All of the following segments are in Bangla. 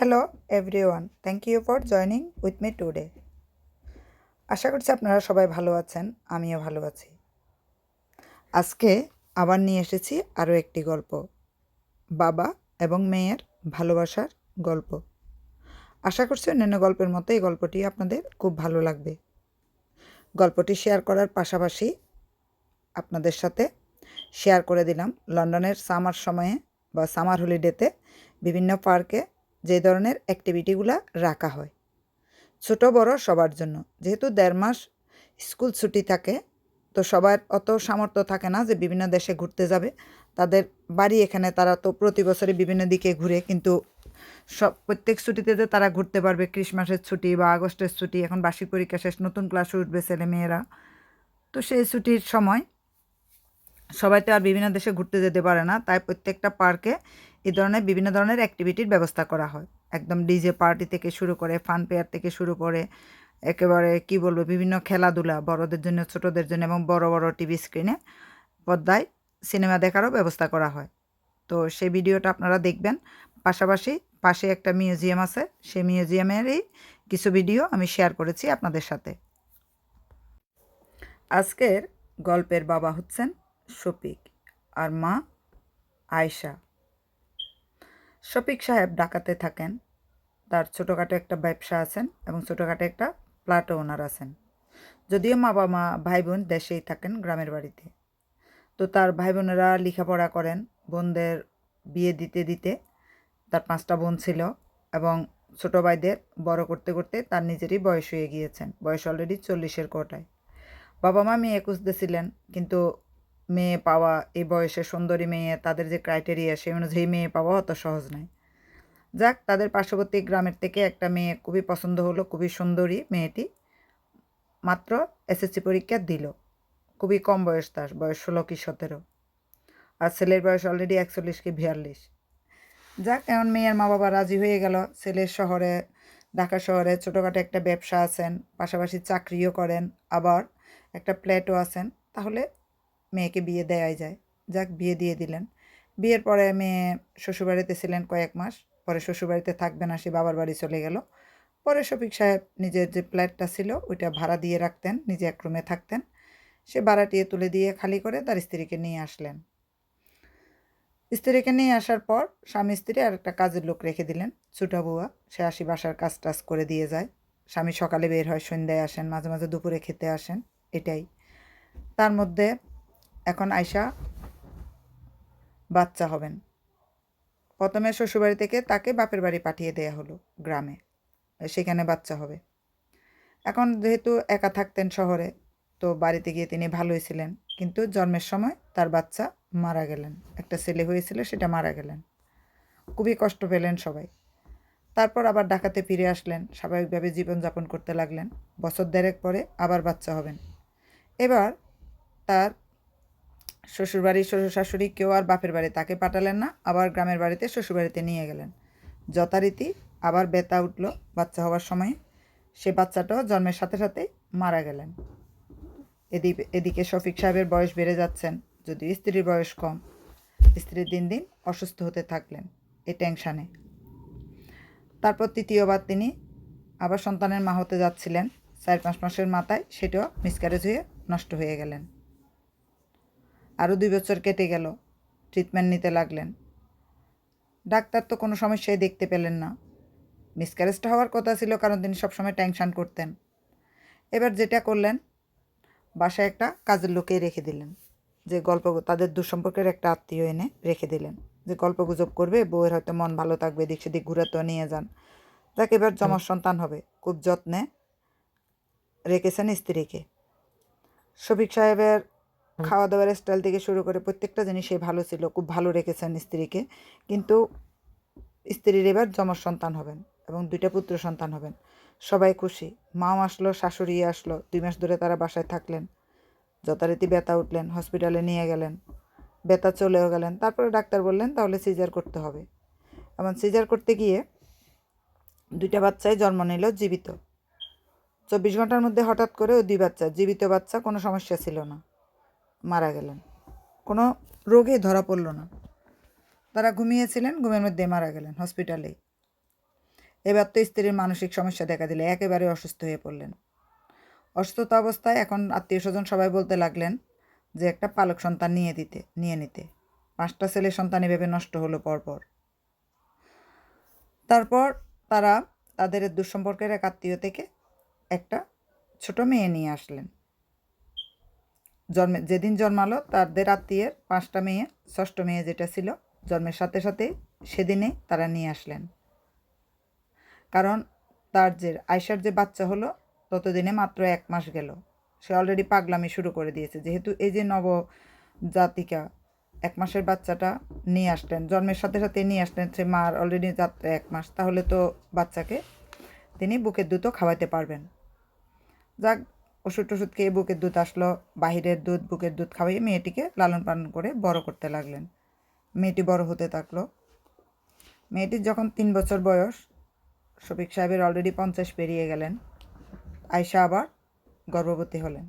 Hello everyone thank you for joining with me today আশা করছি আপনারা সবাই ভালো আছেন, আমিও ভালো আছি। আজকে আবার নিয়ে এসেছি আরও একটি গল্প, বাবা এবং মেয়ের ভালোবাসার গল্প। আশা করছি অন্যান্য গল্পের মতো এই গল্পটি আপনাদের খুব ভালো লাগবে। গল্পটি শেয়ার করার পাশাপাশি আপনাদের সাথে শেয়ার করে দিলাম লন্ডনের সামার সময়ে বা সামার হলিডেতে বিভিন্ন পার্কে যে ধরনের অ্যাক্টিভিটিগুলো রাখা হয়। ছোট বড় সবার জন্য। যেহেতু দেড় মাস স্কুল ছুটি থাকে, তো সবার অত সামর্থ্য থাকে না যে বিভিন্ন দেশে ঘুরতে যাবে। তাদের বাড়ি এখানে তারা তো প্রতি বছরই বিভিন্ন দিকে ঘুরে, কিন্তু সব, প্রত্যেক ছুটিতে যে তারা ঘুরতে পারবে, ক্রিসমাসের ছুটি বা আগস্টের ছুটি, এখন বার্ষিক পরীক্ষা শেষ, নতুন ক্লাসে উঠবে ছেলে মেয়েরা তো সেই ছুটির সময় সবাই তো আর বিভিন্ন দেশে ঘুরতে যেতে পারে না, তাই প্রত্যেকটা পার্কে এই ধরনের বিভিন্ন ধরনের অ্যাক্টিভিটির ব্যবস্থা করা হয়। একদম ডিজে পার্টি থেকে শুরু করে ফান পেয়ার থেকে শুরু করে একেবারে কি বলব, বিভিন্ন খেলাধুলা বড়দের জন্য, ছোটদের জন্য এবং বড় বড় টিভি স্ক্রিনে পর্দায় সিনেমা দেখারও ব্যবস্থা করা হয়। তো সেই ভিডিওটা আপনারা দেখবেন। পাশাপাশি পাশে একটা মিউজিয়াম আছে, সেই মিউজিয়ামেরই কিছু ভিডিও আমি শেয়ার করেছি আপনাদের সাথে। আজকের গল্পের বাবা হচ্ছেন শফিক আর মা আয়শা। শফিক সাহেব ডাকাতে থাকেন। তার ছোটোখাটো একটা ব্যবসা আছেন এবং ছোটোখাটো একটা ফ্ল্যাটও ওনার আছেন। যদিও মা বাবা, মা ভাই বোন দেশেই থাকেন গ্রামের বাড়িতে। তো তার ভাই বোনেরা লেখাপড়া করেন, বোনদের বিয়ে দিতে দিতে তার পাঁচটা বোন ছিল এবং ছোটো ভাইদের বড় করতে করতে তার নিজেরই বয়স হয়ে গিয়েছেন। বয়স অলরেডি চল্লিশের কোটায়। বাবা মা মেয়ে খুঁজতেছিলেন, কিন্তু মেয়ে পাওয়া, এই বয়সে সুন্দরী মেয়ে, তাদের যে ক্রাইটেরিয়া সেই অনুযায়ী মেয়ে পাওয়া অত সহজ নয়। যাক, তাদের পার্শ্ববর্তী গ্রামের থেকে একটা মেয়ে খুবই পছন্দ হলো, খুবই সুন্দরী মেয়েটি। মাত্র এসএসসি পরীক্ষা দিল। খুবই কম বয়স তার, বয়স ষোলো কি সতেরো। আর ছেলের বয়স অলরেডি একচল্লিশ কি বিয়াল্লিশ। যাক এমন মেয়ের মা বাবা রাজি হয়ে গেল। ছেলের শহরে, ঢাকা শহরে ছোটোখাটো একটা ব্যবসা আছেন, পাশাপাশি চাকরিও করেন, আবার একটা প্লেটও আছেন। তাহলে মেয়েকে বিয়ে দেওয়াই যায়। যাক, বিয়ে দিয়ে দিলেন। বিয়ের পরে মেয়ে শ্বশুরবাড়িতে ছিলেন কয়েক মাস। পরে শ্বশুরবাড়িতে থাকবে না, সে বাবার বাড়ি চলে গেল। পরে শফিক সাহেব নিজের যে ফ্ল্যাটটা ছিল, ওইটা ভাড়া দিয়ে রাখতেন, নিজে এক রুমে থাকতেন। সে ভাড়াটিয়ে তুলে দিয়ে খালি করে তার স্ত্রীকে নিয়ে আসলেন। স্ত্রীকে নিয়ে আসার পর স্বামী স্ত্রী আর একটা কাজের লোক রেখে দিলেন। ছুটা বুয়া সে আসি বাসার কাজ টাজ করে দিয়ে যায়। স্বামী সকালে বের হয়, সন্ধ্যায় আসেন, মাঝে মাঝে দুপুরে খেতে আসেন, এটাই। তার মধ্যে এখন আয়সা বাচ্চা হবেন। প্রথমে শ্বশুরবাড়ি থেকে তাকে বাপের বাড়ি পাঠিয়ে দেয়া হলো গ্রামে। সেখানে বাচ্চা হবে। এখন যেহেতু একা থাকতেন শহরে, তো বাড়িতে গিয়ে তিনি ভালোই ছিলেন। কিন্তু জন্মের সময় তার বাচ্চা মারা গেলেন। একটা ছেলে হয়েছিল, সেটা মারা গেলেন। খুবই কষ্ট পেলেন সবাই। তারপর আবার ডাকাতে ফিরে আসলেন। স্বাভাবিকভাবে জীবনযাপন করতে লাগলেন। বছর দেড়েক পরে আবার বাচ্চা হবেন। এবার তার শ্বশুরবাড়ি শ্বশুর শাশুড়ি কেউ আর বাপের বাড়ি তাকে পাঠালেন না, আবার গ্রামের বাড়িতে শ্বশুরবাড়িতে নিয়ে গেলেন। যথারীতি আবার বেতা উঠল বাচ্চা হওয়ার সময়। সে বাচ্চাটাও জন্মের সাথে সাথে মারা গেলেন। এদিকে এদিকে শফিক সাহেবের বয়স বেড়ে যাচ্ছেন, যদিও স্ত্রীর বয়স কম। স্ত্রী দিন দিন অসুস্থ হতে থাকলেন এই টেনশানে। তারপর তৃতীয়বার তিনি আবার সন্তানের মা হতে যাচ্ছিলেন। চার পাঁচ মাসের মাথায় সেটাও মিসক্যারেজ হয়ে নষ্ট হয়ে গেলেন। আরও দুই বছর কেটে গেল ট্রিটমেন্ট নিতে লাগলেন। ডাক্তার তো কোনো সমস্যাই দেখতে পেলেন না। মিসক্যারেজটা হওয়ার কথা ছিল কারণ তিনি সবসময় টেনশান করতেন। এবার যেটা করলেন, বাসায় একটা কাজের লোকে রেখে দিলেন, যে গল্প তাদের দুঃসম্পর্কের একটা আত্মীয় এনে রেখে দিলেন, যে গল্প গুজব করবে, বউয়ের হয়তো মন ভালো থাকবে দিক সেদিক ঘুরাতেও নিয়ে যান। যাকে, এবার জমার সন্তান হবে, খুব যত্নে রেখেছেন স্ত্রীকে। শফিক সাহেবের খাওয়া দাওয়ার স্টাইল থেকে শুরু করে প্রত্যেকটা জিনিসই ভালো ছিল, খুব ভালো রেখেছেন স্ত্রীকে। কিন্তু স্ত্রীর এবার যমজ সন্তান হবেন এবং দুইটা পুত্র সন্তান হবেন। সবাই খুশি। মাও আসলো, শাশুড়ি আসলো, দুই মাস ধরে তারা বাসায় থাকলেন। যথারীতি ব্যথা উঠলেন হসপিটালে নিয়ে গেলেন। ব্যথা চলেও গেলেন। তারপরে ডাক্তার বললেন, তাহলে সিজার করতে হবে। এমন সিজার করতে গিয়ে দুইটা বাচ্চাই জন্ম নিল জীবিত। চব্বিশ ঘণ্টার মধ্যে হঠাৎ করে ওই দুই বাচ্চা, জীবিত বাচ্চা, কোনো সমস্যা ছিল না। মারা গেলেন। কোনো রোগে ধরা পড়ল না। তারা ঘুমিয়েছিলেন, ঘুমের মধ্যে মারা গেলেন হসপিটালেই এবার তো স্ত্রীর মানসিক সমস্যা দেখা দিলে, একেবারে অসুস্থ হয়ে পড়লেন। অসুস্থতা অবস্থায় এখন আত্মীয় স্বজন সবাই বলতে লাগলেন যে, একটা পালক সন্তান নিয়ে দিতে, নিয়ে নিতে। পাঁচটা ছেলে সন্তান এভাবে নষ্ট হলো পরপর। তারপর তারা তাদের দুঃসম্পর্কের এক আত্মীয় থেকে একটা ছোট মেয়ে নিয়ে আসলেন। জন্মে, যেদিন জন্মালো তাদের আত্মীয়ের পাঁচটা মেয়ে, ষষ্ঠ মেয়ে যেটা ছিল, জন্মের সাথে সাথে সেদিনেই তারা নিয়ে আসলেন। কারণ তার যে আয়সার যে বাচ্চা হলো, ততদিনে মাত্র এক মাস গেল। সে অলরেডি পাগলামি শুরু করে দিয়েছে। যেহেতু এই যে নব জাতিকা এক মাসের বাচ্চাটা নিয়ে আসলেন, জন্মের সাথে সাথে নিয়ে আসলেন, সে মার অলরেডি যাত্রা এক মাস। তাহলে তো বাচ্চাকে তিনি বুকের দুধও খাওয়াতে পারবেন। যাক ওষুধ টষুধ খেয়ে বুকের দুধ আসলো, বাহিরের দুধ, বুকের দুধ খাওয়াইয়ে মেয়েটিকে লালন পালন করে বড় করতে লাগলেন। মেয়েটি বড় হতে থাকল। মেয়েটির যখন তিন বছর বয়স, শফিক সাহেবের অলরেডি পঞ্চাশ পেরিয়ে গেলেন। আয়সা আবার গর্ভবতী হলেন।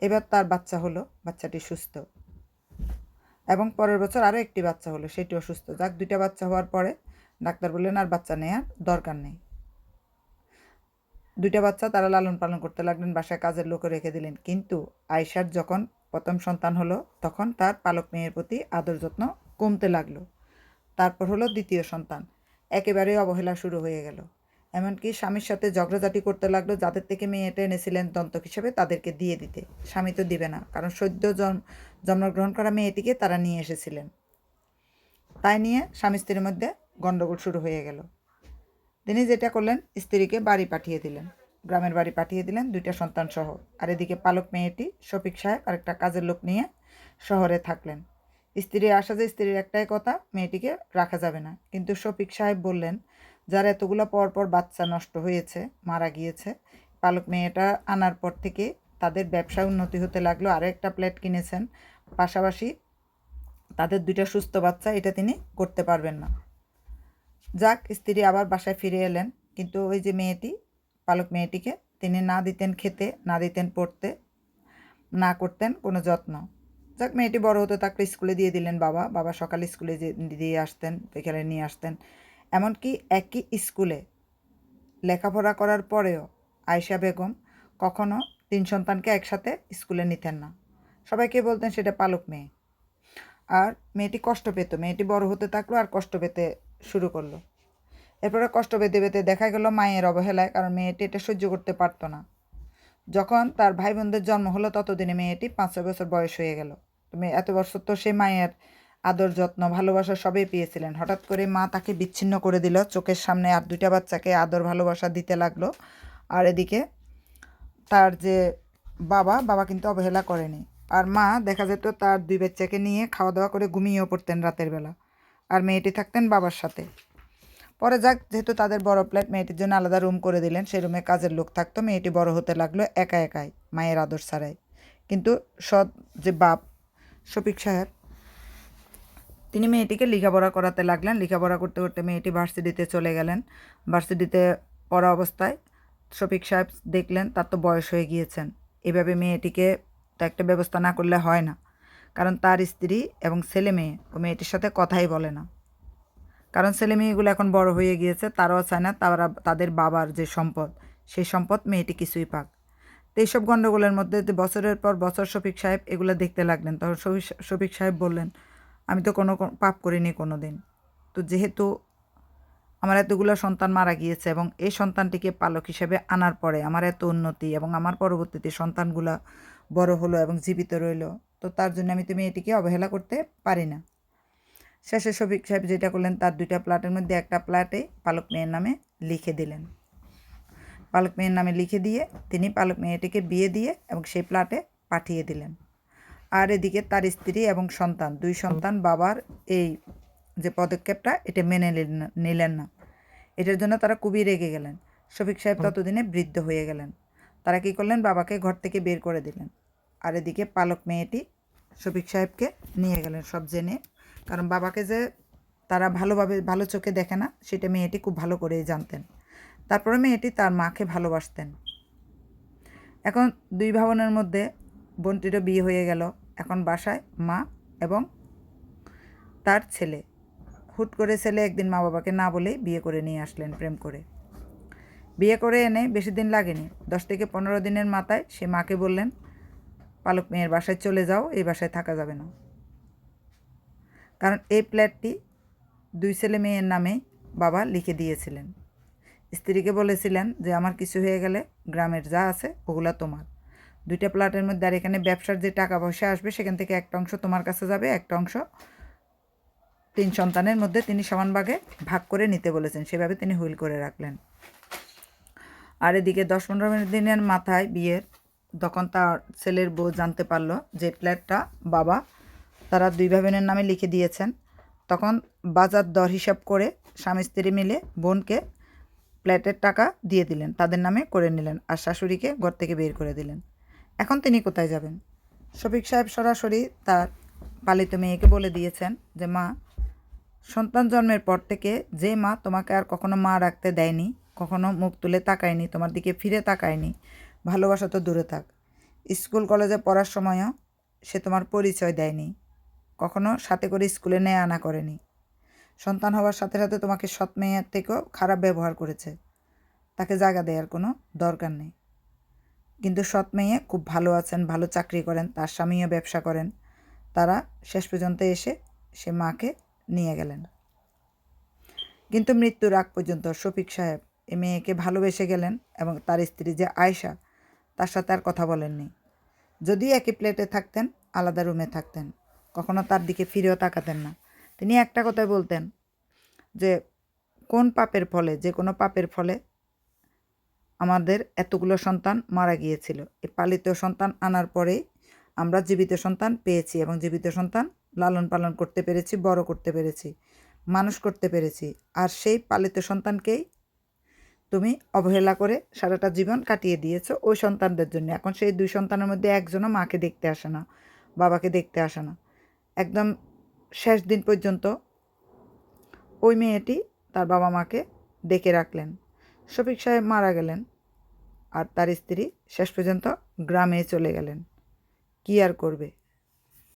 এবার তার বাচ্চা হলো, বাচ্চাটি সুস্থ। এবং পরের বছর আরও একটি বাচ্চা হলো, সেটিও সুস্থ। যাক, দুইটা বাচ্চা হওয়ার পরে ডাক্তার বললেন, আর বাচ্চা নেওয়ার দরকার নেই। দুইটা বাচ্চা তারা লালন পালন করতে লাগলেন, বাসায় কাজের লোকও রেখে দিলেন। কিন্তু আয়সার যখন প্রথম সন্তান হলো, তখন তার পালক মেয়ের প্রতি আদর যত্ন কমতে লাগল। তারপর হলো দ্বিতীয় সন্তান। একেবারে অবহেলা শুরু হয়ে গেল। এমনকি স্বামীর সাথে ঝগড়াঝাটি করতে লাগল, যাদের থেকে মেয়েটা এনেছিলেন দন্তক হিসেবে তাদেরকে দিয়ে দিতে। স্বামী তো দিবে না, কারণ সদ্য জন্ম জন্মগ্রহণ করা মেয়েটিকে তারা নিয়ে এসেছিলেন। তাই নিয়ে স্বামী স্ত্রীর মধ্যে গণ্ডগোল শুরু হয়ে গেল। তিনি যেটা করলেন, স্ত্রীকে বাড়ি পাঠিয়ে দিলেন। গ্রামের বাড়ি পাঠিয়ে দিলেন দুইটা সন্তান সহ। আর এদিকে পালক মেয়েটি, শফিক সাহেব আর একটা কাজের লোক নিয়ে শহরে থাকলেন। স্ত্রী আসা যে স্ত্রীর একটাই কথা, মেয়েটিকে রাখা যাবে না। কিন্তু শফিক সাহেব বললেন, যার এতগুলো পরপর বাচ্চা নষ্ট হয়েছে, মারা গিয়েছে, পালক মেয়েটা আনার পর থেকে তাদের ব্যবসা উন্নতি হতে লাগল, আরও একটা প্লেট কিনেছেন। পাশাপাশি তাদের দুইটা সুস্থ বাচ্চা, এটা তিনি করতে পারবেন না। যাক, স্ত্রী আবার বাসায় ফিরে এলেন। কিন্তু ওই যে মেয়েটি, পালক মেয়েটিকে, তিনি না দিতেন খেতে, না দিতেন পড়তে, না করতেন কোনো যত্ন। যাক, মেয়েটি বড় হতে থাকলে স্কুলে দিয়ে দিলেন বাবা। বাবা সকালে স্কুলে দিয়ে আসতেন বিকেলে নিয়ে আসতেন। এমনকি একই স্কুলে লেখাপড়া করার পরেও আয়শা বেগম কখনো তিন সন্তানকে একসাথে স্কুলে নিতেন না। সবাইকে বলতেন সেটা পালক মেয়ে। আর মেয়েটি কষ্ট পেত। মেয়েটি বড় হতে থাকল আর কষ্ট পেতে শুরু করল। এরপরে কষ্ট বেঁধে বেঁধে দেখা গেল মায়ের অবহেলায়, কারণ মেয়েটি এটা সহ্য করতে পারতো না। যখন তার ভাই বোনদের জন্ম হলো, ততদিনে মেয়েটি পাঁচ ছয় বছর বয়স হয়ে গেল। তুমি এত বছর তো সে মায়ের আদর, যত্ন, ভালোবাসা সবই পেয়েছিলেন। হঠাৎ করে মা তাকে বিচ্ছিন্ন করে দিল। চোখের সামনে আর দুইটা বাচ্চাকে আদর, ভালোবাসা দিতে লাগল। আর এদিকে তার যে বাবা বাবা কিন্তু অবহেলা করেনি। আর মা দেখা যেত তার দুই বাচ্চাকে নিয়ে খাওয়া দাওয়া করে ঘুমিয়েও পড়তেন রাতের বেলা। আর মেয়েটি থাকতেন বাবার সাথে। পরে যাক, যেহেতু তাদের বড় ফ্ল্যাট মেয়েটির জন্য আলাদা রুম করে দিলেন, সেই রুমে কাজের লোক থাকতো, মেয়েটি বড় হতে লাগল একা একাই, মায়ের আদর ছাড়াই। কিন্তু সৎ যে বাপ, শফিক সাহেব, তিনি মেয়েটিকে লেখাপড়া করাতে লাগলেন। লেখাপড়া করতে করতে মেয়েটি ভার্সিটিতে চলে গেলেন। ভার্সিটিতে পড়া অবস্থায় শফিক সাহেব দেখলেন, তার তো বয়স হয়ে গিয়েছেন। এভাবে মেয়েটিকে তো একটা ব্যবস্থা না করলে হয় না। কারণ তার স্ত্রী এবং ছেলে মেয়ে ও মেয়েটির সাথে কথাই বলে না। কারণ ছেলে মেয়েগুলো এখন বড় হয়ে গিয়েছে, তারাও চায় না তারা, তাদের বাবার যে সম্পদ, সেই সম্পদ মেয়েটি কিছুই পাক। তো এইসব গণ্ডগোলের মধ্যে বছরের পর বছর শফিক সাহেব এগুলো দেখতে লাগলেন। তখন শফিক সাহেব বললেন, আমি তো কোনো পাপ করিনি কোনো দিন তো যেহেতু আমার এতগুলো সন্তান মারা গিয়েছে এবং এই সন্তানটিকে পালক হিসেবে আনার পরে আমার এত উন্নতি এবং আমার পরবর্তীতে সন্তানগুলো বড় হলো এবং জীবিত রইল তো তার জন্য আমি তো মেয়েটিকে অবহেলা করতে পারি না। শেষে শফিক সাহেব যেটা করলেন, তার দুইটা প্লাটের মধ্যে একটা প্লাটে পালক মেয়ের নামে লিখে দিলেন। পালক মেয়ের নামে লিখে দিয়ে তিনি পালক মেয়েটিকে বিয়ে দিয়ে এবং সেই প্লাটে পাঠিয়ে দিলেন। আর এদিকে তার স্ত্রী এবং সন্তান, দুই সন্তান বাবার এই যে পদক্ষেপটা, এটা মেনে নিলেন না এটার জন্য তারা খুবই রেগে গেলেন। শফিক সাহেব ততদিনে বৃদ্ধ হয়ে গেলেন। তারা কি করলেন? বাবাকে ঘর থেকে বের করে দিলেন। আর এদিকে পালক মেয়েটি শফিক সাহেবকে নিয়ে গেলেন সব জেনে। কারণ বাবাকে যে তারা ভালোভাবে, ভালো চোখে দেখে না, সেটা মেয়েটি খুব ভালো করেই জানতেন। তারপরে মেয়েটি তার মাকে ভালোবাসতেন। এখন দুই ভাবনের মধ্যে বোনটিরও বিয়ে হয়ে গেল। এখন বাসায় মা এবং তার ছেলে। হুট করে ছেলে একদিন মা বাবাকে না বলেই বিয়ে করে নিয়ে আসলেন প্রেম করে। বিয়ে করে এনে বেশি দিন লাগেনি। দশ থেকে পনেরো দিনের মাথায় সে মাকে বললেন পালক মেয়ের বাসায় চলে যাও, এই বাসায় থাকা যাবে না। কারণ এই প্ল্যাটটি দুই ছেলে মেয়ের নামে বাবা লিখে দিয়েছিলেন। স্ত্রীকে বলেছিলেন যে, আমার কিছু হয়ে গেলে গ্রামের যা আছে ওগুলা তোমার। দুইটা প্লাটের মধ্যে আর এখানে ব্যবসার যে টাকা পয়সা আসবে, সেখান থেকে একটা অংশ তোমার কাছে যাবে, একটা অংশ তিন সন্তানের মধ্যে তিনি সমান ভাগে ভাগ করে নিতে বলেছেন। সেভাবে তিনি হুইল করে রাখলেন। আর এদিকে দশ পনেরো মিনিট দিনের মাথায় বিয়ের তখন তার ছেলের বউ জানতে পারল যে ফ্ল্যাটটা বাবা তারা দুই ভাই বোনের নামে লিখে দিয়েছেন। তখন বাজার দর হিসাব করে স্বামী স্ত্রী মিলে বোনকে ফ্ল্যাটের টাকা দিয়ে দিলেন, তাদের নামে করে নিলেন আর শাশুড়িকে ঘর থেকে বের করে দিলেন। এখন তিনি কোথায় যাবেন? শফিক সাহেব সরাসরি তার পালিত মেয়েকে বলে দিয়েছেন যে, মা, সন্তান জন্মের পর থেকে যে মা তোমাকে আর কখনো মা রাখতে দেয়নি, কখনো মুখ তুলে তাকায়নি, তোমার দিকে ফিরে তাকায়নি ভালোবাসা তো দূরে থাক। স্কুল কলেজে পড়ার সময়ও সে তোমার পরিচয় দেয়নি। কখনো সাথে করে স্কুলে নেয় আনা করেনি। সন্তান হওয়ার সাথে সাথে তোমাকে সৎ মেয়ের থেকেও খারাপ ব্যবহার করেছে। তাকে জায়গা দেওয়ার কোনো দরকার নেই। কিন্তু সৎ মেয়ে খুব ভালো আছেন, ভালো চাকরি করেন, তার স্বামীও ব্যবসা করেন। তারা শেষ পর্যন্ত এসে সে মাকে নিয়ে গেলেন। কিন্তু মৃত্যুর আগ পর্যন্ত শফিক সাহেব এ মেয়েকে ভালোবেসে গেলেন এবং তার স্ত্রী যে আয়শা তার সাথে আর কথা বলেননি। যদি একই প্লেটে থাকতেন, আলাদা রুমে থাকতেন, কখনো তার দিকে ফিরেও তাকাতেন না। তিনি একটা কথাই বলতেন যে, কোন পাপের ফলে, যে কোনো পাপের ফলে আমাদের এতগুলো সন্তান মারা গিয়েছিল। এই পালিত সন্তান আনার পরেই আমরা জীবিত সন্তান পেয়েছি এবং জীবিত সন্তান লালন পালন করতে পেরেছি, বড় করতে পেরেছি, মানুষ করতে পেরেছি। আর সেই পালিত সন্তানকেই তুমি অবহেলা করে সারাটা জীবন কাটিয়ে দিয়েছ ওই সন্তানদের জন্য। এখন সেই দুই সন্তানের মধ্যে একজনও মাকে দেখতে আসে না, বাবাকে দেখতে আসে না। একদম শেষ দিন পর্যন্ত ওই মেয়েটি তার বাবা মাকে ডেকে রাখলেন। শফিক সাহেব মারা গেলেন আর তার স্ত্রী শেষ পর্যন্ত গ্রামে চলে গেলেন। কী আর করবে?